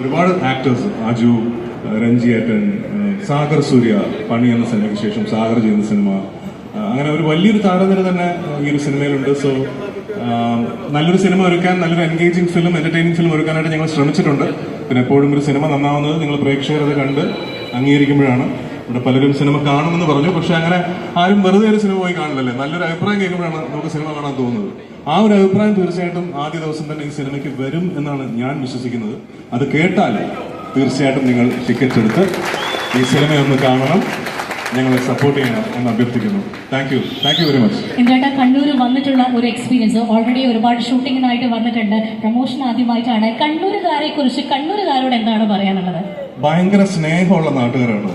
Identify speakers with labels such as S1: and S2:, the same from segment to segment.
S1: ഒരുപാട് ആക്ടേഴ്സ് അജു രഞ്ജിയേട്ടൻ സാഗർ സൂര്യ പണി എന്ന സിനിമയ്ക്ക് ശേഷം സാഗർ ചെയ്യുന്ന സിനിമ. അങ്ങനെ ഒരു വലിയൊരു താരനിര തന്നെ ഈ ഒരു സിനിമയിലുണ്ട്. സോ നല്ലൊരു സിനിമ ഒരുക്കാൻ നല്ലൊരു എൻഗേജിങ് ഫിലിം എന്റർടൈനിങ് ഫിലിം ഒരുക്കാനായിട്ട് ഞങ്ങൾ ശ്രമിച്ചിട്ടുണ്ട്. പിന്നെ എപ്പോഴും ഒരു സിനിമ നന്നാവുന്നത് നിങ്ങൾ പ്രേക്ഷകരത് കണ്ട് അംഗീകരിക്കുമ്പോഴാണ്. ഇവിടെ പലരും സിനിമ കാണുമെന്ന് പറഞ്ഞു. പക്ഷെ അങ്ങനെ ആരും വെറുതെ ഒരു സിനിമ പോയി കാണില്ലല്ലേ നല്ലൊരു അഭിപ്രായം കേൾക്കുമ്പോഴാണ് നമുക്ക് സിനിമ കാണാൻ തോന്നുന്നത്. ആ ഒരു അഭിപ്രായം തീർച്ചയായിട്ടും ആദ്യ ദിവസം തന്നെ ഈ സിനിമയ്ക്ക് വരും എന്നാണ് ഞാൻ വിശ്വസിക്കുന്നത്. അത് കേട്ടാൽ തീർച്ചയായിട്ടും നിങ്ങൾ ടിക്കറ്റ് എടുത്ത് ഈ സിനിമയൊന്ന് കാണണം. ഞങ്ങളെ സപ്പോർട്ട് ചെയ്യണം എന്ന് അഭ്യർത്ഥിക്കുന്നു. Thank you thank you very much
S2: എന്താ കണ്ണൂർ വന്നിട്ടുള്ള ഒരു എക്സ്പീരിയൻസ് ഓൾറെഡി ഒരുപാട് ഷൂട്ടിങ്ങിനായിട്ട് വന്നിട്ടുണ്ട്. പ്രൊമോഷൻ ആദ്യമായിട്ടാണ്. കണ്ണൂരുകാരെ കുറിച്ച് കണ്ണൂരുകാരോട് എന്താണ് പറയാനുള്ളത്?
S1: ഭയങ്കര സ്നേഹമുള്ള നാട്ടുകാരാണ്.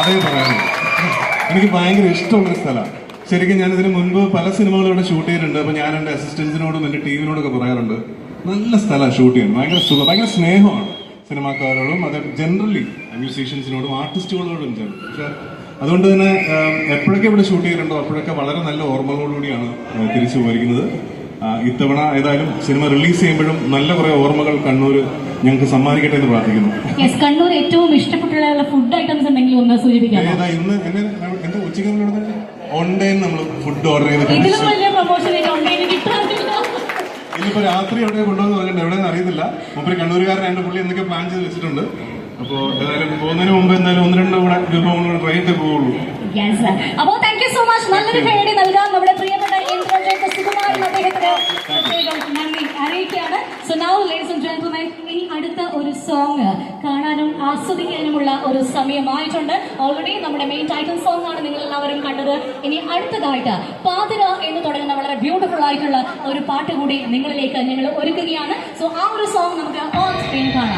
S1: അതേ പറയാനുള്ളൂ എനിക്ക് ഭയങ്കര ഇഷ്ടമുള്ള സ്ഥലമാണ് ശരിക്കും ഞാൻ ഇതിന് മുൻപ് പല സിനിമകളും ഇവിടെ ഷൂട്ട് ചെയ്തിട്ടുണ്ട്. അപ്പൊ ഞാൻ എന്റെ അസിസ്റ്റൻസിനോടും എന്റെ ടീമിനോടൊക്കെ പറയാറുണ്ട്. നല്ല സ്ഥലമാണ് ഷൂട്ട് ചെയ്യാൻ. ഭയങ്കര സുഖം. ഭയങ്കര സ്നേഹമാണ് സിനിമാക്കാരോടും അത് ജനറലി മ്യൂസീഷ്യൻസിനോടും ആർട്ടിസ്റ്റുകളോടും ചേർന്ന് പക്ഷെ അതുകൊണ്ട് തന്നെ എപ്പോഴൊക്കെ ഇവിടെ ഷൂട്ട് ചെയ്തിട്ടുണ്ടോ അപ്പോഴൊക്കെ വളരെ നല്ല ഓർമ്മകളോടുകൂടിയാണ് തിരിച്ചു പോയിരിക്കുന്നത് ഇത്തവണ ഏതായാലും സിനിമ റിലീസ് ചെയ്യുമ്പോഴും നല്ല കുറെ ഓർമ്മകൾ കണ്ണൂർ ഞങ്ങൾക്ക് സമ്മാനിക്കട്ടെ എന്ന് പ്രാർത്ഥിക്കുന്നു.
S2: യെസ് കണ്ണൂർ ഏറ്റവും ഇഷ്ടപ്പെട്ടുള്ള ഫുഡ് ഐറ്റംസ് ഉണ്ടെങ്കിൽ ഒന്ന് സൂചിപ്പിക്കാം
S1: ഏതാ ഇന്ന്? എന്നെ എന്താ ഉച്ചയ്ക്ക് ഓൺലൈൻ നമ്മൾ ഫുഡ് ഓർഡർ ചെയ്ത്
S2: ഇതിലും വലിയ പ്രൊമോഷൻ ഓൺലൈനിൽ കിട്ടാറില്ല
S1: ഇനിയിപ്പോ രാത്രി എവിടെ കൊണ്ടുവന്ന് പറഞ്ഞിട്ട് എവിടെ അറിയത്തില്ല. മുമ്പ് കണ്ണൂരുകാരനായിട്ട് പുള്ളി എന്തൊക്കെ പ്ലാൻ ചെയ്ത് വെച്ചിട്ടുണ്ട്. അപ്പോ എന്തായാലും പോകുന്നതിന് മുമ്പ് എന്തായാലും ഒന്ന് രണ്ട് കൂടെ വിഭവങ്ങൾ കൂടെ പോവുള്ളൂ.
S2: യെസ് അപ്പോ താങ്ക് യു സോ മച്ച് നല്ലൊരു പേടി നൽകാം. നമ്മുടെ പ്രിയപ്പെട്ട സുകുമാരൻ അദ്ദേഹത്തിന് പ്രത്യേകം നന്ദി അറിയിക്കുകയാണ്. So now ladies and gentlemen song കാണാനും ആസ്വദിക്കാനുമുള്ള ഒരു സമയമായിട്ടുണ്ട്. ഓൾറെഡി നമ്മുടെ മെയിൻ ടൈറ്റിൽ സോങ് ആണ് നിങ്ങൾ എല്ലാവരും കണ്ടത്. ഇനി അടുത്തതായിട്ട് പാതിര എന്ന് തുടങ്ങുന്ന വളരെ ബ്യൂട്ടിഫുൾ ആയിട്ടുള്ള ഒരു പാട്ട് കൂടി നിങ്ങളിലേക്ക് ഞങ്ങൾ ഒരുക്കുകയാണ്. സോ ആ ഒരു സോങ് നമുക്ക് ഓൺ സ്ക്രീൻ കാണാം.